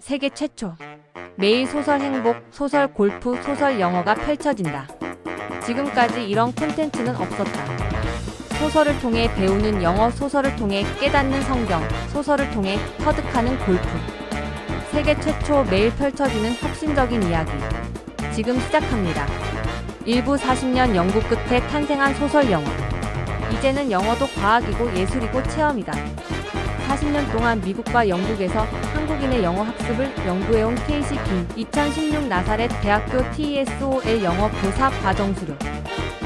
세계 최초. 매일 소설 행복, 소설 골프, 소설 영어가 펼쳐진다. 지금까지 이런 콘텐츠는 없었다. 소설을 통해 배우는 영어, 소설을 통해 깨닫는 성경, 소설을 통해 터득하는 골프. 세계 최초 매일 펼쳐지는 혁신적인 이야기. 지금 시작합니다. 일부 40년 연구 끝에 탄생한 소설 영어. 이제는 영어도 과학이고 예술이고 체험이다. 40년 동안 미국과 영국에서 한국인의 영어 학습을 연구해온 케이시 김, 2016 나사렛 대학교 TESOL 영어 교사 과정 수료.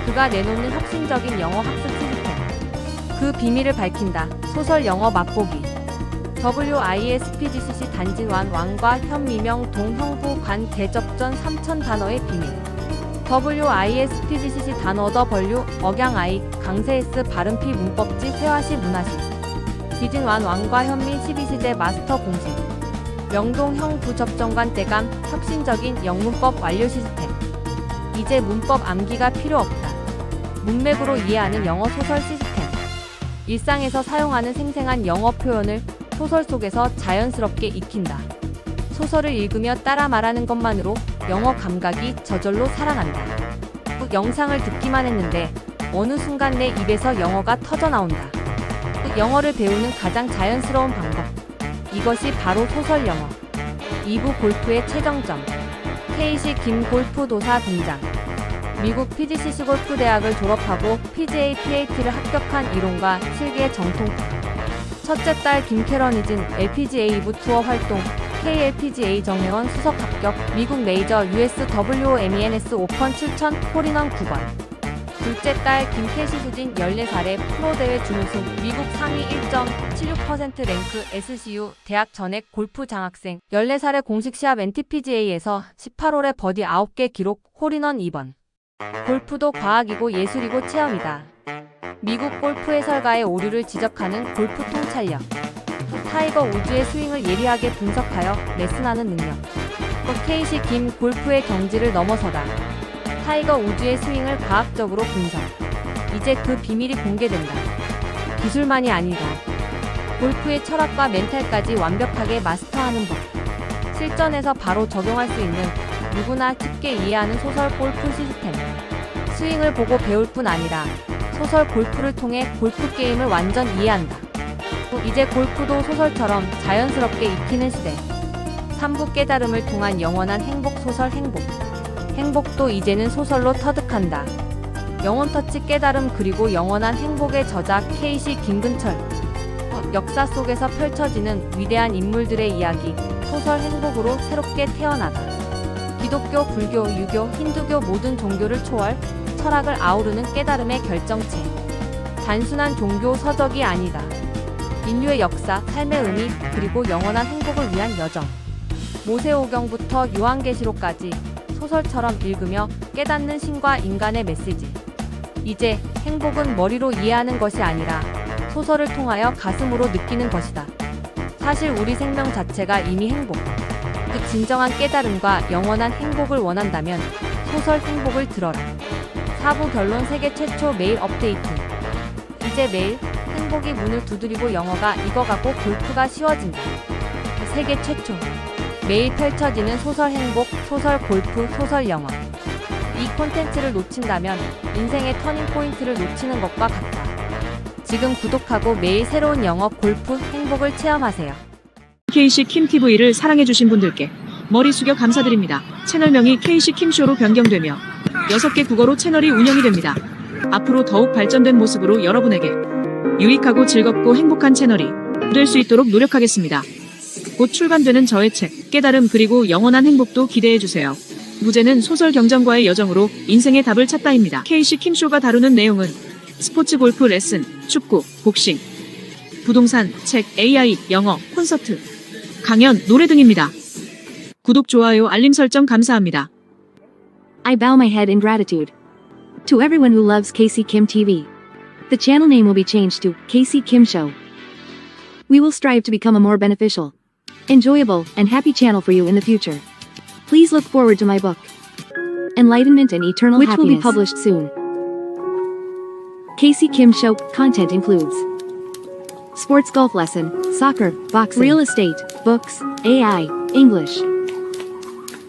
그가 내놓는 혁신적인 영어 학습 시스템. 그 비밀을 밝힌다. 소설 영어 맛보기. WISPGCC 단진완 왕과 현미명 동형부 관 대접전 3천 단어의 비밀. WISPGCC 단어 더 벌류 억양 I 강세 S 발음피 문법지 회화시 문화시. 기진완 왕과 현미 12시대 마스터 공식. 명동 형 부접전관 대감 혁신적인 영문법 완료 시스템. 이제 문법 암기가 필요 없다. 문맥으로 이해하는 영어 소설 시스템. 일상에서 사용하는 생생한 영어 표현을 소설 속에서 자연스럽게 익힌다. 소설을 읽으며 따라 말하는 것만으로 영어 감각이 저절로 살아난다. 그 영상을 듣기만 했는데 어느 순간 내 입에서 영어가 터져 나온다. 그 영어를 배우는 가장 자연스러운 방법. 이것이 바로 소설 영어. 2부 골프의 최정점. 케이시 김 골프 도사 등장. 미국 PGCC 골프 대학을 졸업하고 PGA PAT를 합격한 이론과 실기의 정통파. 첫째 딸 김캐런이진 LPGA 2부 투어 활동, KLPGA 정회원 수석 합격, 미국 메이저 USWOMENS 오펀 출전 홀인원 9번. 둘째 딸 김태시 수진 14살의 프로대회 준우승, 미국 상위 1.76% 랭크 SCU 대학 전액 골프 장학생, 14살의 공식 시합 NTPGA에서 18홀에 버디 9개 기록, 홀인원 2번. 골프도 과학이고 예술이고 체험이다. 미국 골프 해설가의 오류를 지적하는 골프 통찰력. 타이거 우즈의 스윙을 예리하게 분석하여 레슨하는 능력. 케이시 김 골프의 경지를 넘어서다. 타이거 우즈의 스윙을 과학적으로 분석. 이제 그 비밀이 공개된다. 기술만이 아니다. 골프의 철학과 멘탈까지 완벽하게 마스터하는 법. 실전에서 바로 적용할 수 있는 누구나 쉽게 이해하는 소설 골프 시스템. 스윙을 보고 배울 뿐 아니라 소설 골프를 통해 골프 게임을 완전 이해한다. 또 이제 골프도 소설처럼 자연스럽게 익히는 시대. 3부 깨달음을 통한 영원한 행복 소설 행복. 행복도 이제는 소설로 터득한다. 영원 터치 깨달음 그리고 영원한 행복의 저자 케이시 김근철. 어, 역사 속에서 펼쳐지는 위대한 인물들의 이야기, 소설 행복으로 새롭게 태어나다. 기독교, 불교, 유교, 힌두교 모든 종교를 초월, 철학을 아우르는 깨달음의 결정체. 단순한 종교 서적이 아니다. 인류의 역사, 삶의 의미, 그리고 영원한 행복을 위한 여정. 모세오경부터 요한계시록까지 소설처럼 읽으며 깨닫는 신과 인간의 메시지. 이제 행복은 머리로 이해하는 것이 아니라 소설을 통하여 가슴으로 느끼는 것이다. 사실 우리 생명 자체가 이미 행복. 그 진정한 깨달음과 영원한 행복을 원한다면 소설 행복을 들어라. 4부 결론 세계 최초 메일 업데이트. 이제 매일 행복이 문을 두드리고 영어가 익어가고 골프가 쉬워진다. 세계 최초. 매일 펼쳐지는 소설 행복, 소설 골프, 소설 영어. 이 콘텐츠를 놓친다면 인생의 터닝 포인트를 놓치는 것과 같다. 지금 구독하고 매일 새로운 영어, 골프, 행복을 체험하세요. KC 킴 TV를 사랑해주신 분들께 머리 숙여 감사드립니다. 채널명이 KC 킴쇼로 변경되며 6개 국어로 채널이 운영이 됩니다. 앞으로 더욱 발전된 모습으로 여러분에게 유익하고 즐겁고 행복한 채널이 될 수 있도록 노력하겠습니다. 곧 출간되는 저의 책, 깨달음 그리고 영원한 행복도 기대해주세요. 무제는 소설 경전과의 여정으로 인생의 답을 찾다입니다. KC 킴쇼가 다루는 내용은 스포츠 골프 레슨, 축구, 복싱, 부동산, 책, AI, 영어, 콘서트, 강연, 노래 등입니다. 구독, 좋아요, 알림 설정 감사합니다. I bow my head in gratitude. To everyone who loves Casey Kim TV. The channel name will be changed to Casey Kim Show. We will strive to become a more beneficial, enjoyable, and happy channel for you in the future. Please look forward to my book, Enlightenment and Eternal which will be published soon. Casey Kim Show content includes sports golf lesson, soccer, boxing, real estate, books, AI, English.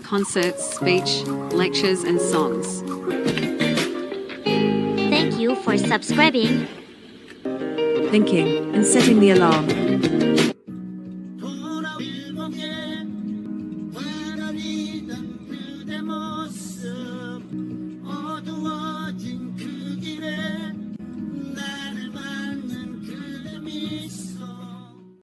concerts, speech, lectures, and songs. Thank you for subscribing. thinking, and setting the alarm.